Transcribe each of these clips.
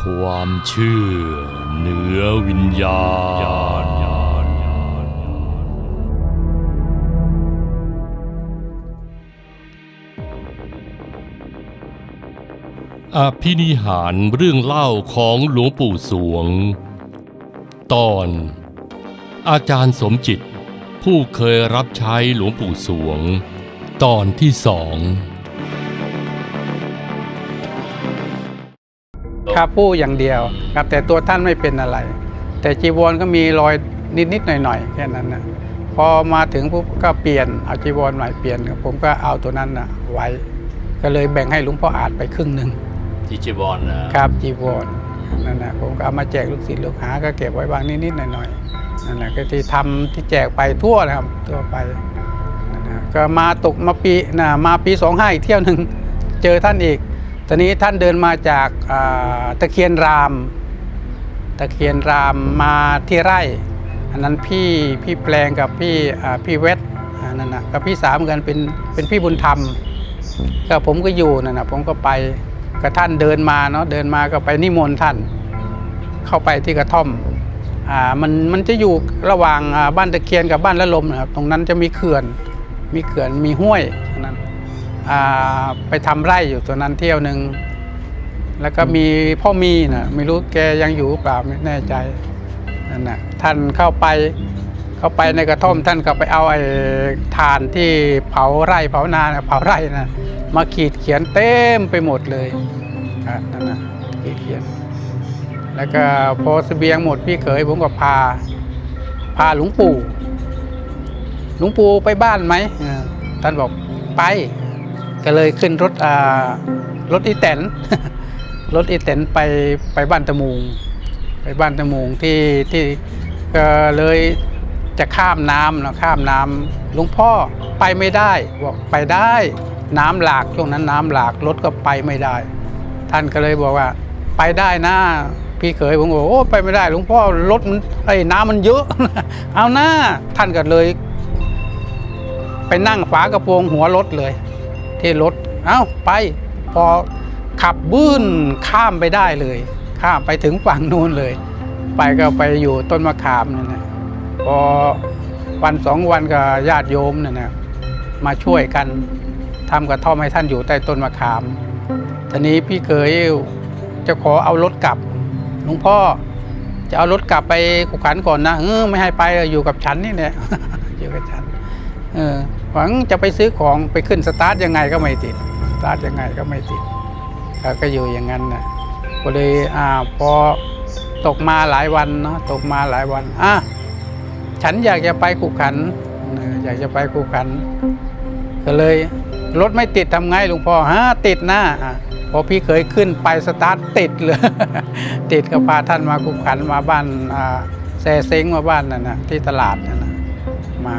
ความเชื่อเหนือวิญญาณ อภินิหารเรื่องเล่าของหลวงปู่สวง ตอน อาจารย์สมจิต ผู้เคยรับใช้หลวงปู่สวง ตอนที่สอง ครับผู้อย่างเดียวครับแต่ตัวท่านไม่เป็นอะไร แต่จีวรก็มีรอยนิดๆหน่อยๆแค่นั้นนะพอมาถึงปุ๊บก็เปลี่ยนเอาจีวรใหม่เปลี่ยนผมก็เอาตัวนั้นนะไว้ ก็เลยแบ่งให้หลวงพ่ออาจไปครึ่งหนึ่งที่จีบอลนะครับจีวรนั่นนะผมก็เอามาแจกลูกศิษย์ลูกหาก็เก็บไว้บางนิดๆหน่อยๆนั่นแหละก็ที่ทำที่แจกไปทั่วนะครับทั่วไปนั่นนะก็มาตกมาปีนะมาปีสองห้าอีกเที่ยวหนึ่งเจอท่านอีก ตอนนี้ท่านเดินมาจากตะเคียนราม ตะเคียนรามมาที่ไร่ อันนั้นพี่พี่แปลงกับพี่พี่เวทอันนั่นนะกับพี่สามกันเป็นเป็นพี่บุญธรรมก็ผมก็อยู่นั่นนะผมก็ไปกับท่านเดินมาเนาะเดินมาก็ไปนิมนต์ท่าน เข้าไปที่กระท่อมอ่ามันมันจะอยู่ระหว่างบ้านตะเคียนกับบ้านละลมนะครับตรงนั้นจะมีเขื่อน มีเขื่อนมีห้วยอันนั้น ไปทำไร่อยู่ตัวนั้นเที่ยวหนึ่งแล้วก็มีพ่อมีนะไม่รู้แกยังอยู่หรือเปล่าไม่แน่ใจนั่นนะท่านเข้าไปเข้าไปในกระท่อมท่านก็ไปเอาไอ้ถ่านที่เผาไร่เผานานะเผาไร่นะมาขีดเขียนเต็มไปหมดเลยนั่นนะขีดเขียน แล้วก็พอเสบียงหมดพี่เขยผมก็พา พาหลวงปู่หลวงปู่ไปบ้านไหมท่านบอกไป ก็เลยขึ้นรถอ่ารถอีแตนรถอีแตนไปไปบ้านตะมูงไปบ้านตะมูงที่ที่ก็เลยจะข้ามน้ำนะข้ามน้ำหลวงพ่อไปไม่ได้บอกไปได้น้ำหลากช่วงนั้นน้ำหลากรถก็ไปไม่ได้ ท่านก็เลยบอกว่า ไปได้นะพี่เขยผมบอกโอ้ไปไม่ได้หลวงพ่อรถมันไอ้น้ำมันเยอะ เอาหน้าท่านก็เลย ไปนั่งฝากระโปรงหัวรถเลย ที่รถเอ้าไปพอขับบื้นข้ามไปได้เลย ข้ามไปถึงฝั่งนู้นเลย ไปก็ไปอยู่ต้นมะขามนั่นนะพอวันสองวันกับญาติโยมนั่นนะมาช่วยกันทำกระท่อมให้ท่านอยู่ใต้ต้นมะขามทีนี้พี่เคยจะขอเอารถกลับหลวงพ่อจะเอารถกลับไปกุขันก่อนนะเออไม่ให้ไปอยู่กับฉันนี่แหละอยู่กับฉัน หวังจะไปซื้อของไปขึ้นสตาร์ทยังไงก็ไม่ติดสตาร์ทยังไงก็ไม่ติดก็อยู่อย่างนั้นนะก็เลยอ่าพอตกมาหลายวันเนาะตกมาหลายวันอะฉันอยากจะไปกุขันอยากจะไปกุขัน ก็เลยรถไม่ติดทำไงหลวงพ่อฮะติดนะอะพอพี่เคยขึ้นไปสตาร์ทติดเลยติดก็พาท่านมากุขันมาบ้านอ่าแซเซ้งมาบ้านนั่นนะที่ตลาดนั่นนะมา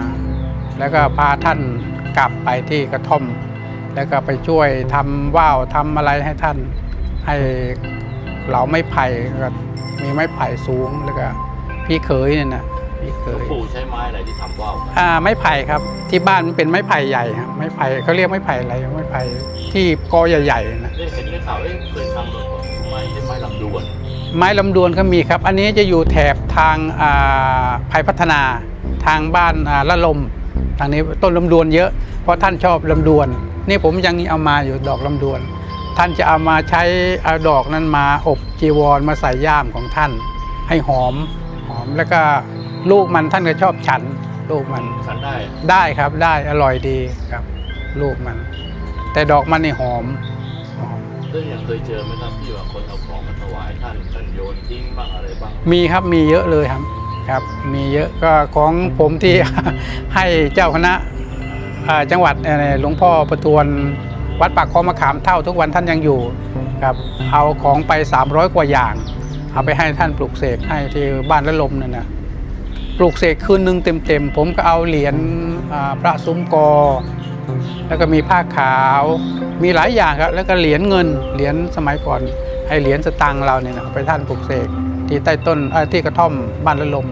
แล้วก็พาท่านกลับไปที่กระท่อม แล้วก็ไปช่วยทำว่าวทำอะไรให้ท่าน ให้เราไม่ไผ่ก็มีไม้ไผ่สูงแล้วก็พี่เขยเนี่ยนะพี่เขยปู่ใช้ไม้อะไรที่ทำว่าวอ่าไม้ไผ่ครับ ที่บ้านมันเป็นไม้ไผ่ใหญ่ครับไม้ไผ่เขาเรียกไม้ไผ่อะไรไม้ไผ่ที่กอใหญ่ๆนะได้เห็นได้ข่าวเอ้เคยทำแบบไม้ไม้ลำดวนไม้ลำดวนก็มีครับ อันนี้จะอยู่แถบทางอ่าไผ่พัฒนาทางบ้านอ่าละลม ทางนี้ต้นลำดวนเยอะ เพราะท่านชอบลำดวน นี่ผมยังเอามาอยู่ดอกลำดวน ท่านจะเอามาใช้เอาดอกนั้นมาอบจีวรมาใส่ย่ามของท่าน ให้หอมหอมแล้วก็ลูกมันท่านก็ชอบฉัน ลูกมันฉันได้ได้ครับได้อร่อยดีครับ ลูกมัน แต่ดอกมันนี่หอมหอมเรื่องอย่างเคยเจอไหมครับที่ว่าคนเอาของมาถวายท่านท่านโยนทิ้งบ้างอะไรบ้างมีครับมีเยอะเลยครับ ครับมีเยอะก็ของผมที่ ให้เจ้าคณะจังหวัดหลวงพ่อประทวนวัดปากคลองมะขามเท่าทุกวันท่านยังอยู่ครับเอาของไป 300 กว่าอย่าง เอาไปให้ท่านปลูกเสกให้ที่บ้านละลมนั่นนะปลูกเสกคืนหนึ่งเต็มๆ ผมก็เอาเหรียญพระซุ้มกอ แล้วก็มีผ้าขาวมีหลายอย่างครับแล้วก็เหรียญเงินเหรียญสมัยก่อนให้เหรียญสตังค์เราเนี่ยนะไปท่านปลูกเสก ที่ใต้ต้นที่กระท่อมบ้านละลม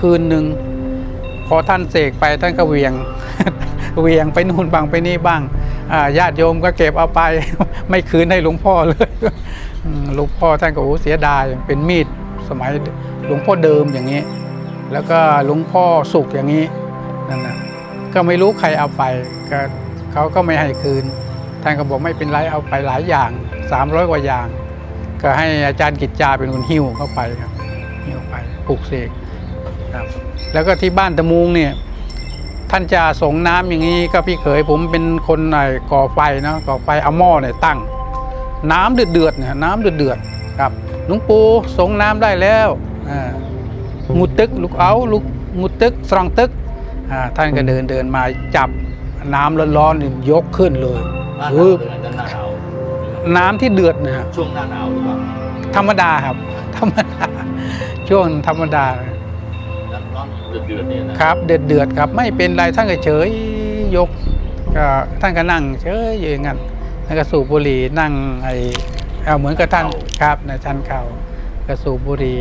คืนหนึ่งพอท่านเสกไปท่านก็เวียงเวียงไปนู่นบ้างไปนี่บ้างญาติโยมก็เก็บเอาไป ไม่คืนให้หลวงพ่อเลยหลวงพ่อท่านก็โอ้เสียดายเป็นมีดสมัยหลวงพ่อเดิมอย่างนี้ แล้วก็หลวงพ่อสุกอย่างนี้นั่นนะก็ไม่รู้ใครเอาไปก็เขาก็ไม่ให้คืนท่านก็บอกไม่เป็นไรเอาไปหลายอย่าง 300 กว่าอย่าง ก็ให้อาจารย์กิจจาเป็นคนหิ้วเข้าไปครับหิ้วไปปลูกเสกครับ แล้วก็ที่บ้านตะมูงเนี่ยท่านจะส่งน้ำอย่างนี้ก็พี่เขยผมเป็นคนไอ้ก่อไฟเนาะก่อไฟเอาหม้อเนี่ยตั้ง น้ำเดือดเดือดๆเนี่ยน้ำเดือดเดือดๆครับหลวงปู่ส่งน้ำได้แล้วอ่างูตึกลูกเอาลูกงูตึกสรองตึกอ่าท่านก็เดินเดินมาจับน้ำร้อนๆนี่ยกขึ้นเลยหน้าหวืนาวบเป็ นอะไรหน้าหนาวน้ำที่เดือดนะฮะช่วงหน้าหนาวหรือเปล่าธรรมดาครับ ธรรมดา ช่วงธรรมดาร้อนเดือดเดือดๆเนี่ยนะครับ เดือดเดือดๆครับ ไม่เป็นไรท่านก็เฉยยกก็ท่านก็นั่งเฉยอยู่อย่างนั้นท่านก็สูบบุหรี่นั่งไอเอาเหมือนกับท่านครับในชั้นเข่าก็สูบบุหรี่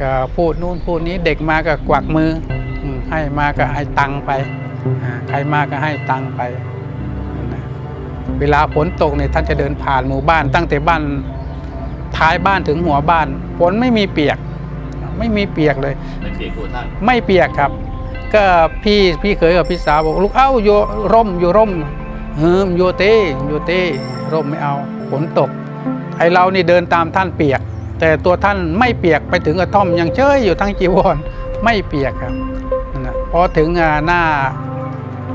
ก็พูดนู่นพูดนี้เด็กมาก็กวักมืออืมให้มาก็ให้ตังค์ไปอ่าใครมาก็ให้ตังค์ไปนั่นนะ เวลาฝนตกเนี่ยท่านจะเดินผ่านหมู่บ้าน ตั้งแต่บ้านท้ายบ้านถึงหัวบ้านฝนไม่มีเปียก ไม่มีเปียกเลย ไม่เปียกตัวท่านไม่เปียกครับ ก็พี่พี่เคยกับพี่สาวบอกลูกเอ้าโยร่มโยร่มเฮิมโยเต้โยเต้ร่มไม่เอาฝนตกไอเรานี่เดินตามท่านเปียก แต่ตัวท่านไม่เปียกไปถึงกระท่อมยังเชยอยู่ทั้งจีวรไม่เปียกครับนั่นนะพอถึงอ่าหน้า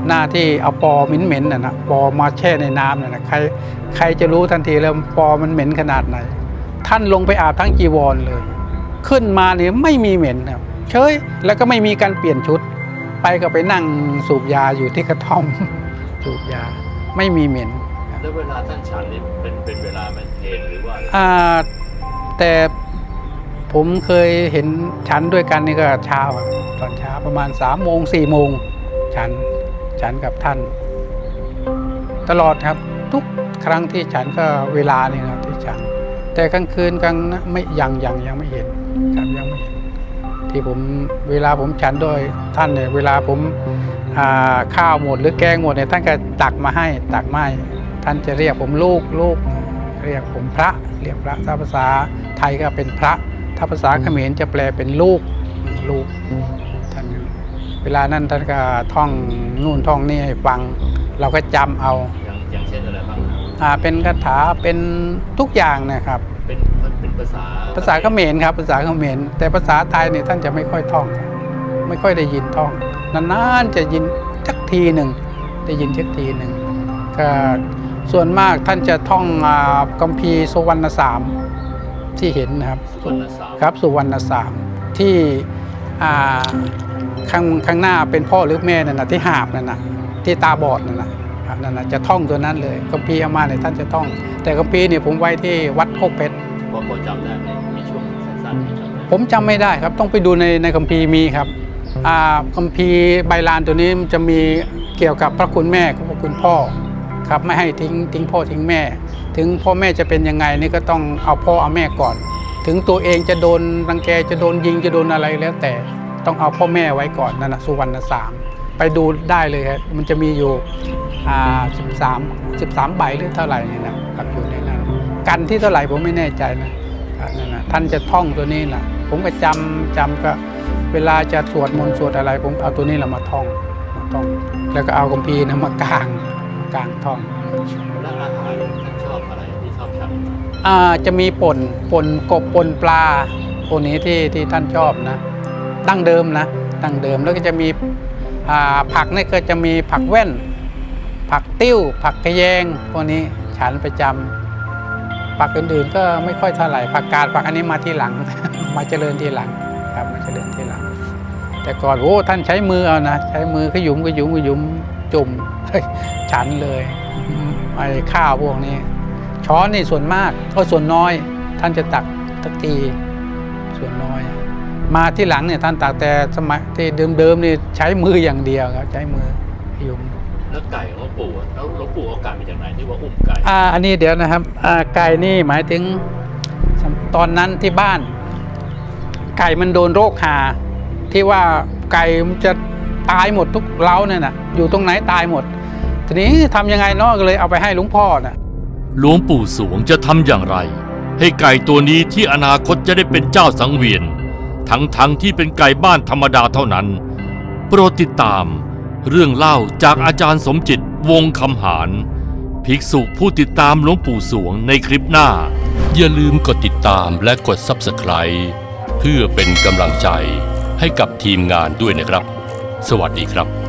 หน้าที่เอาปอเหม็นๆน่ะนะปอมาแช่ในน้ำน่ะนะใครใครจะรู้ทันทีแล้วปอมันเหม็นขนาดไหน ท่านลงไปอาบทั้งจีวรเลย ขึ้นมาเนี่ยไม่มีเหม็นครับเฉยแล้วก็ไม่มีการเปลี่ยนชุด ไปก็ไปนั่งสูบยาอยู่ที่กระท่อมสูบยาไม่มีเหม็นแล้วเวลาท่านฉันนี่เป็นเป็นเวลาไหมันเพลนหรือว่าอ่าแต่ผมเคยเห็นฉันด้วยกันนี่ก็เช้าครับตอนเช้าประมาณสามโมงสี่โมงฉัน ฉันกับท่าน ตลอดครับทุกครั้งที่ฉันก็เวลานี่นะครับที่ฉัน แต่กลางคืนกลางไม่ยังยังยังไม่เห็นครับยังไม่เห็น ที่ผมเวลาผมฉันโดยท่านเนี่ยเวลาผมาข้าวหมดหรือแกงหมดเนี่ยท่านก็ตักมาให้ตักมาให้ท่านจะเรียกผมลูกลูกเรียกผมพระ เรียกพระถ้าภาษาไทยก็เป็นพระ ถ้าภาษาเขมรจะแปลเป็นลูกลูก เวลานั้นท่านก็ท่องนู่นท่องนี่ให้ฟัง เราก็จำเอาอย่างอย่างเช่นอะไรบ้างครับอ่าเป็นคาถาเป็นทุกอย่างนะครับ เป็นเป็นภาษาภาษาเขมรครับภาษาเขมรแต่ภาษาไทยเนี่ยท่านจะไม่ค่อยท่อง ไม่ค่อยได้ยินท่องนานๆจะยินสักทีหนึ่งได้ยินสักทีหนึ่งก็ส่วนมากท่านจะท่องอ่าคัมภีร์สุวรรณสามที่เห็นนะครับสุวรรณสามครับสุวรรณสามที่อ่า ข้างข้างหน้าเป็นพ่อหรือแม่นั่นนะที่หาบนั่นนะที่ตาบอดนั่นนะครับนั่นนะจะท่องตัวนั้นเลยคัมภีร์เอามาเนี่ยท่านจะท่อง แต่คัมภีร์เนี่ยผมไว้ที่วัดโคกเพชรพอพอจำได้ไหมมีช่วงสั้นๆที่จำได้ผมจำไม่ได้ครับต้องไปดูในในคัมภีร์มีครับอ่าคัมภีร์ใบลานตัวนี้มันจะมีเกี่ยวกับพระคุณแม่กับพระคุณพ่อครับไม่ให้ทิ้งทิ้งพ่อทิ้งแม่ ถึงพ่อแม่จะเป็นยังไงนี่ก็ต้องเอาพ่อเอาแม่ก่อน ถึงตัวเองจะโดนรังแกจะโดนยิงจะโดนอะไรแล้วแต่ ต้องเอาพ่อแม่ไว้ก่อนนั่นนะสุวรรณสามไปดูได้เลยครับมันจะมีอยู่อ่าสิบสามสิบสามใบหรือเท่าไหร่นี่นะครับอยู่ในนั้นกันที่เท่าไหร่ผมไม่แน่ใจนะครับนั่นนะท่านจะท่องตัวนี้นะผมก็จำจำก็เวลาจะสวดมนต์สวดอะไร ผมเอาตัวนี้แหละมาท่องมาท่อง แล้วก็เอาคัมภีร์นะมากลางกลางท่องแล้วอาหารท่านชอบอะไรที่ชอบฉันอ่าจะมีป่นป่นกบป่นปลาพวกนี้ที่ที่ท่านชอบนะ ดั้งเดิมนะดั้งเดิมแล้วก็จะมีผักนี่ก็จะมีผักแว่น ผักติ้ว ผักกระแยงพวกนี้ฉันประจำผักอื่นๆ ก็ไม่ค่อยเท่าไหร่ผักกาดผักอันนี้มาที่หลัง มาเจริญทีหลังครับมาเจริญทีหลัง แต่ก่อนโอ้ท่านใช้มือเอานะใช้มือขยุมขยุมขยุมจุ่มฉันเลยไอ้ข้าวพวกนี้ ช้อนนี่ส่วนมากก็ส่วนน้อย ท่านจะตักทักทีส่วนน้อย มาที่หลังเนี่ยท่านตักแต่สมัยที่เดิมๆนี่ใช้มืออย่างเดียวครับใช้มือขยุมแล้วไก่ของหลวงปู่อะแล้วหลวงปู่เอาไก่มาจากไหนที่ว่าอุ้มไก่อ่าอันนี้เดี๋ยวนะครับอ่าไก่นี่หมายถึงตอนนั้นที่บ้าน ไก่มันโดนโรคหา ที่ว่าไก่มันจะตายหมดทุกเล้าเนี่ยนะอยู่ตรงไหนตายหมด ทีนี้ทำยังไงเนาะก็เลยเอาไปให้หลวงพ่อน่ะหลวงปู่สวงจะทำอย่างไร ให้ไก่ตัวนี้ที่อนาคตจะได้เป็นเจ้าสังเวียน ทั้งทั้งๆที่เป็นไก่บ้านธรรมดาเท่านั้น โปรดติดตาม เรื่องเล่าจากอาจารย์สมจิตวงคำหาร ภิกษุผู้ติดตามหลวงปู่สวงในคลิปหน้า อย่าลืมกดติดตามและกด Subscribe เพื่อเป็นกำลังใจให้กับทีมงานด้วยนะครับ สวัสดีครับ